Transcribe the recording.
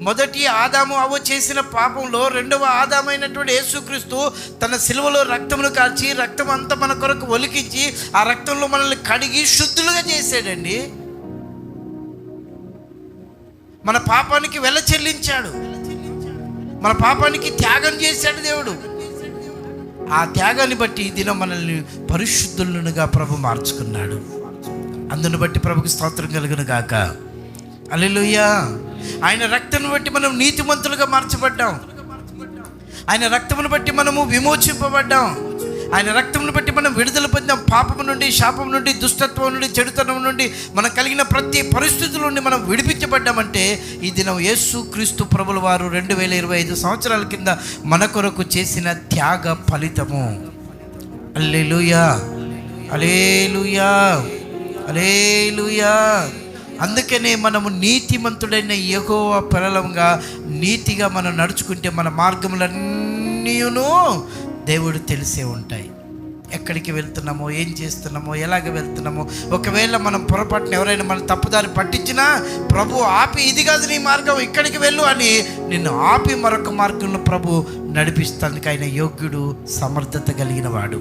మొదటి ఆదాము అవ్వ చేసిన పాపంలో రెండవ ఆదామైనటువంటి యేసుక్రీస్తు తన సిలువలో రక్తమును కాల్చి రక్తం అంతా మన కొరకు ఒలికించి ఆ రక్తంలో మనల్ని కడిగి శుద్ధులుగా చేశాడండి. మన పాపానికి వెల చెల్లించాడు. మన పాపానికి త్యాగం చేశాడు దేవుడు. ఆ త్యాగాన్ని బట్టి ఈ దినం మనల్ని పరిశుద్ధులుగా ప్రభు మార్చుకున్నాడు. అందును బట్టి ప్రభుకి స్తోత్రం కలుగును గాక. అల్లెలుయ్యా ఆయన రక్తం బట్టి మనం నీతిమంతులుగా మార్చబడ్డాం. ఆయన రక్తమును బట్టి మనము విమోచింపబడ్డాం. ఆయన రక్తమును బట్టి మనం విడుదల పొందాం. పాపము నుండి శాపం నుండి దుష్టత్వం నుండి చెడుతనం నుండి మనకు కలిగిన ప్రతి పరిస్థితుల నుండి మనం విడిపించబడ్డామంటే ఈ దినం యేసు క్రీస్తు ప్రభుల వారు రెండు వేల ఇరవై ఐదు సంవత్సరాల కింద మన కొరకు చేసిన త్యాగ ఫలితము. అల్లెలుయా. అలేలుయా అలేలుయా అందుకనే మనము నీతిమంతుడైన యెహోవా పిల్లలంగా నీతిగా మనం నడుచుకుంటే మన మార్గములన్నీను దేవుడు తెలిసే ఉంటాయి. ఎక్కడికి వెళ్తున్నామో ఏం చేస్తున్నామో ఎలాగ వెళ్తున్నామో ఒకవేళ మనం పొరపాటున ఎవరైనా మన తప్పుదారి పట్టించినా ప్రభు ఆపి ఇది కాదు నీ మార్గం ఇక్కడికి వెళ్ళు అని నిన్ను ఆపి మరొక మార్గంలో ప్రభు నడిపిస్తానికి ఆయన యోగ్యుడు సమర్థత కలిగిన వాడు